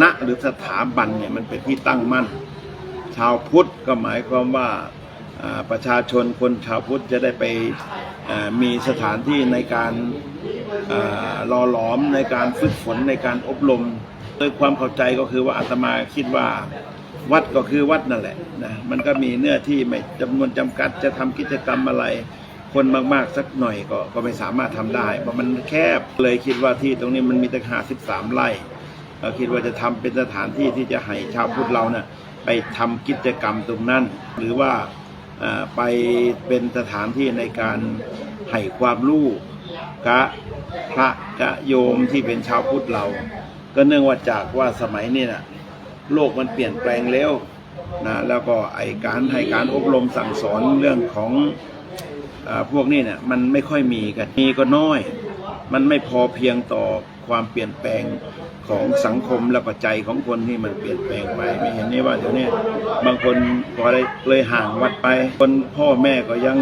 นะหรือสถาบันเนี่ยมันเป็นที่ตั้งมั่น ชาวพุทธก็หมายความว่าประชาชนคนชาวพุทธจะได้ไปมีสถานที่ในการรอหลอมในการฝึกฝนในการอบรมโดยความเข้าใจก็คือว่าอาตมาคิดว่าวัดก็คือวัดนั่นแหละนะมันก็มีเนื้อที่ไม่จำนวนจำกัดจะทำกิจกรรมอะไร คนมากๆสักหน่อยก็ก็ไม่สามารถทำได้ เพราะมันแคบเลยคิดว่าที่ตรงนี้มันมีตั้งห้าสิบสามไร่ เราคิดว่าจะทำเป็นสถานที่ที่จะให้ชาวพุทธเราเนี่ยไปทำกิจกรรมตรงนั้น หรือว่าไปเป็นสถานที่ในการให้ความรู้กะพระกะโยมที่เป็นชาวพุทธเรา ก็เนื่องว่าจากว่าสมัยนี้นะโลกมันเปลี่ยนแปลงเร็วนะแล้วก็ไอการให้การอบรมสั่งสอนเรื่องของอพวกนี้เนี่ยมันไม่ค่อยมีกันมีก็น้อย มันไม่พอเพียงต่อ ความเปลี่ยนแปลงของสังคมและปัจจัยของคนที่มันเปลี่ยนแปลงไป ไม่เห็นนี่ว่าเดี๋ยวนี้บางคนพอได้เลยห่างวัดไป คนพ่อแม่ก็ยัง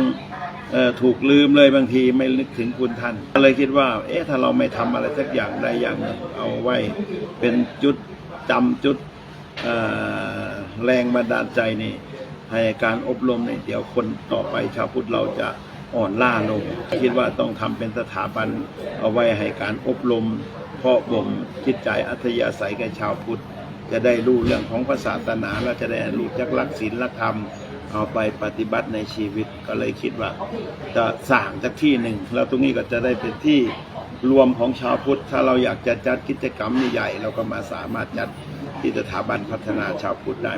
ถูกลืมเลยบางทีไม่นึกถึงคุณท่านก็เลยคิดว่า เอ๊ะถ้าเราไม่ทำอะไรสักอย่างใดอย่างหนึ่งเอาไว้เป็นจุดจำจุดแรงบันดาลใจนี่ให้การอบรมเนี่ยเดี๋ยวคนต่อไปชาวพุทธเราจะ อ่อนล้าลง คิดว่าต้องทำเป็นสถาบันเอาไว้ให้การอบรม เพาะบ่มจิตใจอัธยาศัยแก่ชาวพุทธ จะได้รู้เรื่องของพระศาสนาและจะได้รู้จักลักศีลลักธรรม เอาไปปฏิบัติในชีวิตก็เลยคิดว่า จะสร้างจากที่หนึ่ง แล้วตรงนี้ก็จะได้เป็นที่รวมของชาวพุทธ ถ้าเราอยากจะจัดกิจกรรมใหญ่เราก็มาสามารถจัดที่สถาบันพัฒนาชาวพุทธได้